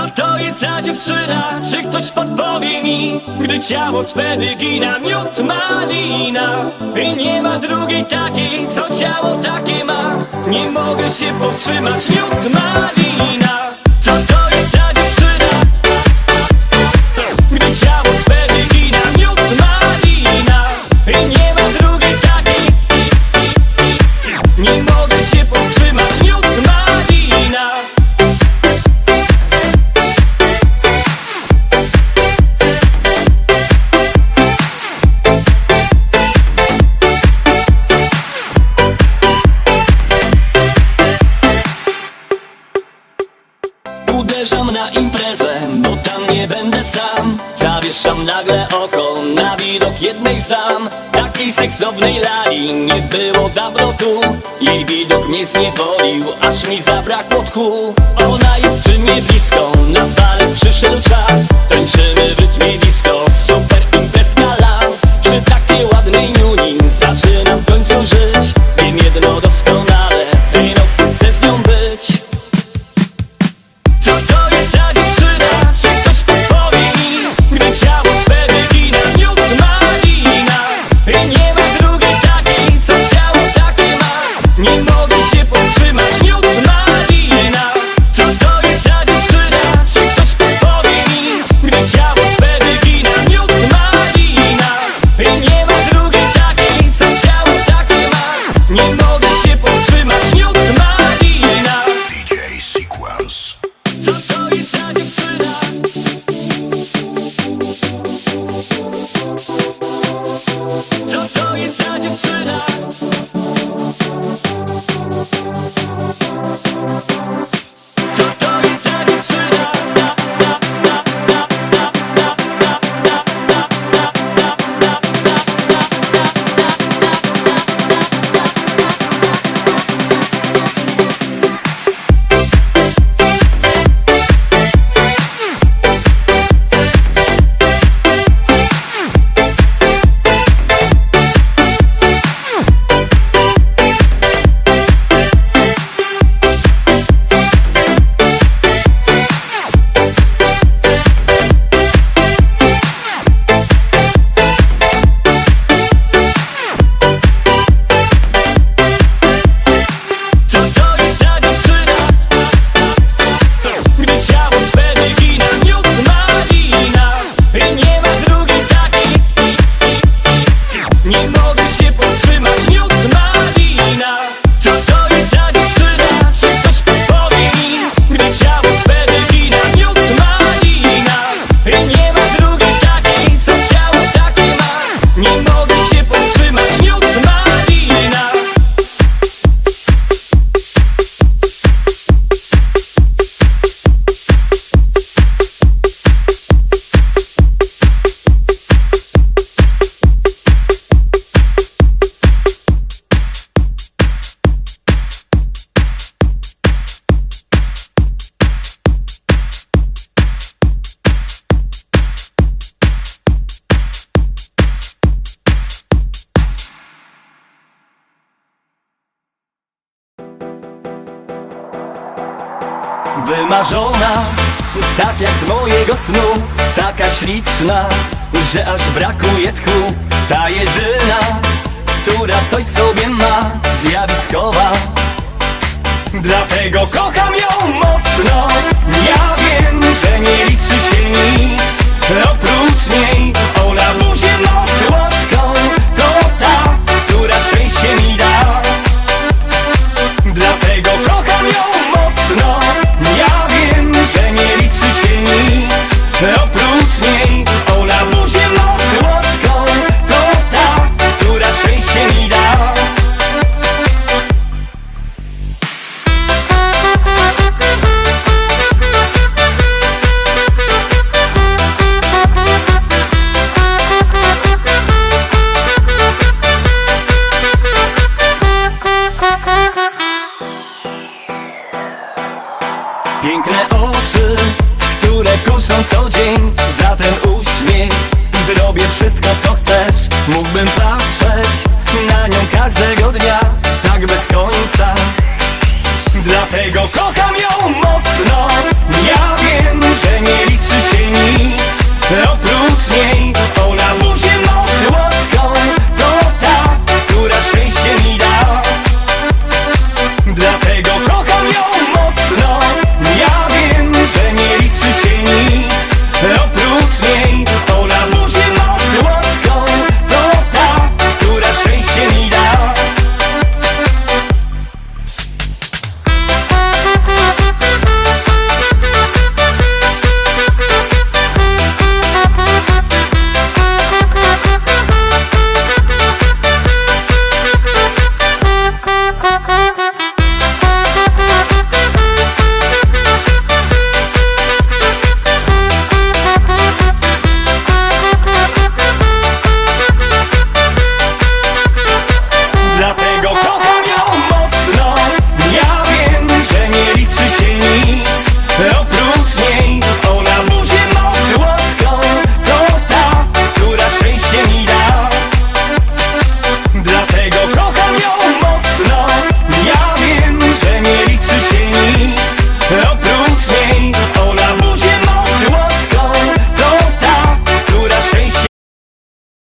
to jest za dziewczyna? Czy ktoś podpowie mi? Gdy ciało swe wygina miód malina I nie ma drugiej takiej, co ciało takie ma Nie mogę się powstrzymać, miód malina Co to jest za sam Zawieszam nagle oko na widok jednej z dam. Takiej seksownej lali nie było dawno tu. Jej widok mnie zniewolił, aż mi zabrakło tchu. Ona jest przy mnie blisko, się powstrzymać, miód malina Co to jest za dziewczyna? Czy ktoś podpowie mi? Gdy ciało swe wygina miód malina Wymarzona, tak jak z mojego snu Taka śliczna, że aż brakuje tchu. Ta jedyna, która coś sobie ma Zjawiskowa. Dlatego kocham ją mocno las de